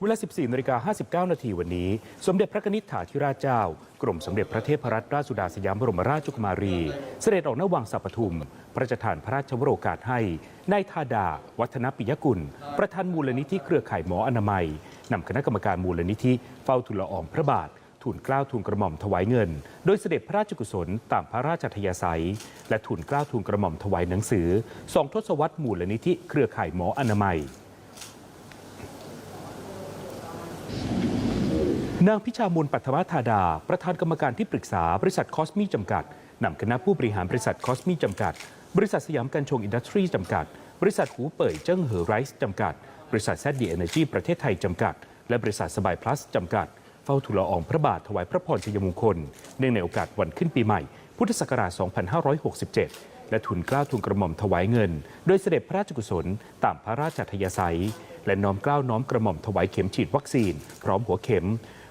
เวลา 14นาฬิกา59 นาทีวันนี้ สมเด็จพระนิษฐาธิราชเจ้า กรมสมเด็จพระเทพรัตนราชสุดาสยามบรมราชกุมารี เสด็จออกนวังสัปทุม พระราชทานพระราชวโรกาสให้นายธาดา วัฒนปิยกุล ประธานมูลนิธิเครือข่ายหมออนามัยนำคณะกรรมการมูลนิธิเฝ้าทูลละอองพระบาททูลเกล้าทูลกระหม่อมถวายเงิน โดยเสด็จพระราชกุศลตามพระราชทยาศัย และทูลเกล้าทูลกระหม่อมถวายหนังสือสองทศวรรษมูลนิธิเครือข่ายหมออนามัย นางพิชามูลปัทมธาดา ประธานกรรมการที่ปรึกษาบริษัทคอสมีจำกัดนำคณะผู้บริหารบริษัทคอสมีจำกัด บริษัทสยามกันชงอินดัสทรีจำกัด บริษัทหูเป่ยเจิ้งเหอไรส์จำกัด บริษัทแซดดีเอเนจีประเทศไทยจำกัด และบริษัทสบายพลัสจำกัด เฝ้าทูลอองพระบาทถวายพระพรชัยมงคล เนื่องในโอกาสวันขึ้นปีใหม่ พุทธศักราช 2567 และทุนเกล้าทุนกระหม่อมถวายเงิน โดยเสด็จพระราชกุศลตามพระราชทยาศัย และน้อมเกล้าน้อมกระหม่อมถวายเข็มฉีดวัคซีน พร้อมหัวเข็ม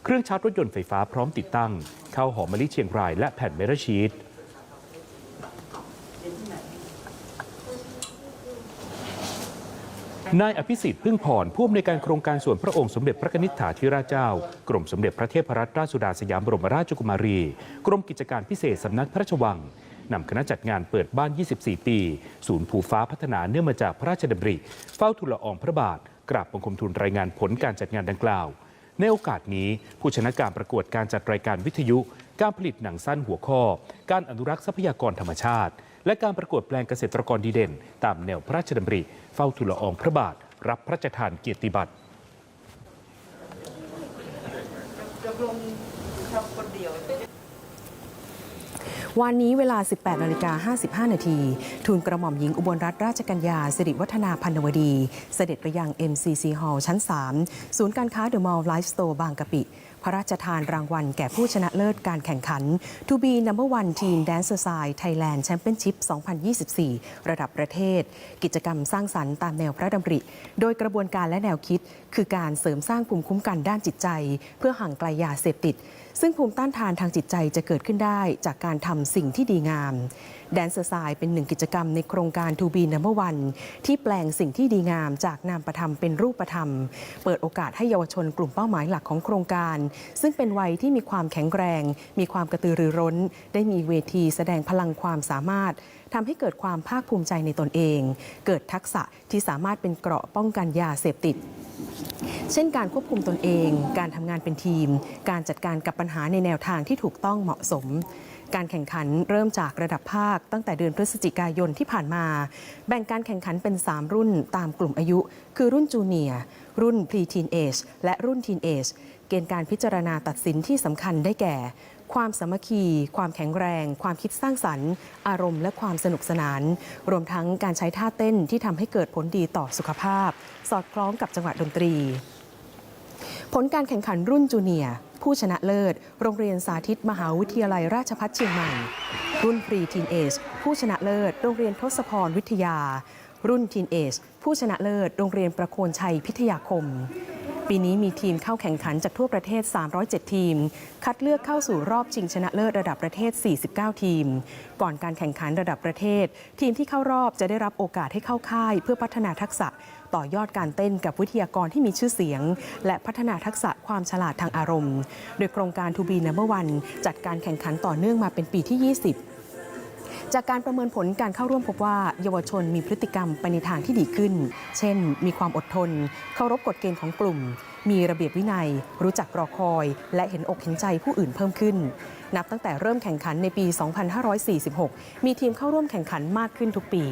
เครื่องชาร์จรถยนต์ไฟฟ้าพร้อมติดตั้งข้าวหอมมะลิเชียงรายและแผ่นเมทัลชีตนายอภิสิทธิ์พึ่งพรผู้อำนวยการโครงการส่วนพระองค์สมเด็จพระนิษฐาธิราชเจ้า กรมสมเด็จพระเทพรัตนราชสุดาสยามบรมราชกุมารี กรมกิจการพิเศษสำนักพระราชวังนำคณะจัดงานเปิดบ้าน 24 ปี ศูนย์ผูฟ้าพัฒนาเนื่องมาจากพระราชดำริ เฝ้าทูลละอองพระบาท กราบบังคมทูลรายงานผลการจัดงานดังกล่าว ในโอกาสนี้ผู้ชนะการประกวดการจัดรายการวิทยุ การผลิตหนังสั้นหัวข้อ การอนุรักษ์ทรัพยากรธรรมชาติ และการประกวดแปลงเกษตรกรดีเด่น ตามแนวพระราชดำริ เฝ้าทูลอองพระบาท รับพระราชทานเกียรติบัตรวั วันนี้เวลา 18นาฬิกา55 นาทีทูลกระหม่อมหญิงอุบลรัตนราชกัญญาสิริวัฒนาพันนวดี เสด็จไปยัง MCC Hall ชั้น 3 ศูนย์การค้าเดอะมอลล์ไลฟ์สโตร์บางกะปิพระราชทานรางวัลแก่ผู้ชนะเลิศการแข่งขัน To be number one teen dancer side Thailand Championship 2024 ระดับประเทศ กิจกรรมสร้างสรรค์ตามแนวพระดำริ โดยกระบวนการและแนวคิด คือการเสริมสร้างภูมิคุ้มกันด้านจิตใจ เพื่อห่างไกลยาเสพติด ซึ่งภูมิต้านทานทางจิตใจจะเกิดขึ้นได้จากการทำสิ่งที่ดีงามแดนเซอร์ไซเป็นหนึ่งกิจกรรมในโครงการ To be number one ที่แปลงสิ่งที่ดีงามจากนามประธรรมเป็นรูปธรรม เปิดโอกาสให้เยาวชนกลุ่มเป้าหมายหลักของโครงการซึ่งเป็นวัยที่มีความแข็งแรง มีความกระตือรือร้น ได้มีเวทีแสดงพลังความสามารถทำให้เกิดความภาคภูมิใจในตนเอง เกิดทักษะที่สามารถเป็นเกราะป้องกันยาเสพติด เช่นการควบคุมตนเอง การทำงานเป็นทีม การจัดการกับปัญหาในแนวทางที่ถูกต้องเหมาะสม การแข่งขันเริ่มจากระดับภาคตั้งแต่เดือนพฤศจิกายนที่ผ่านมา แบ่งการแข่งขันเป็น 3 รุ่นตามกลุ่มอายุ คือรุ่นจูเนียร์รุ่นพรีทีนเอจและรุ่นทีนเอจเกณฑ์การพิจารณาตัดสินที่สำคัญได้แก่ ความสามัคคี ความแข็งแรง ความคิดสร้างสรรค์ อารมณ์และความสนุกสนาน รวมทั้งการใช้ท่าเต้นที่ทำให้เกิดผลดีต่อสุขภาพ สอดคล้องกับจังหวะดนตรี ผลการแข่งขันรุ่นจูเนียร์ ผู้ชนะเลิศ โรงเรียนสาธิตมหาวิทยาลัยราชภัฏเชียงใหม่ รุ่นฟรีทีนเอจผู้ชนะเลิศ โรงเรียนทศพรวิทยา รุ่นทีนเอจผู้ชนะเลิศ โรงเรียนประโคนชัยพิทยาคม ปีนี้มีทีมเข้าแข่งขันจากทั่วประเทศ 307 ทีม คัดเลือกเข้าสู่รอบชิงชนะเลิศระดับประเทศ 49 ทีม ก่อนการแข่งขันระดับประเทศ ทีมที่เข้ารอบจะได้รับโอกาสให้เข้าค่าย เพื่อพัฒนาทักษะต่อยอดการเต้นกับวิทยากรที่มีชื่อเสียง และพัฒนาทักษะความฉลาดทางอารมณ์ โดยโครงการ To be number one จัดการแข่งขันต่อเนื่องมาเป็นปีที่ 20 จากการประเมินผลการเข้าร่วมพบว่า เยาวชนมีพฤติกรรมไปในทางที่ดีขึ้น เช่น มีความอดทน เคารพกฎเกณฑ์ของกลุ่ม มีระเบียบวินัย รู้จักรอคอย และเห็นอกเห็นใจผู้อื่นเพิ่มขึ้น นับตั้งแต่เริ่มแข่งขันในปี 2546 มีทีมเข้าร่วมแข่งขันมากขึ้นทุกปี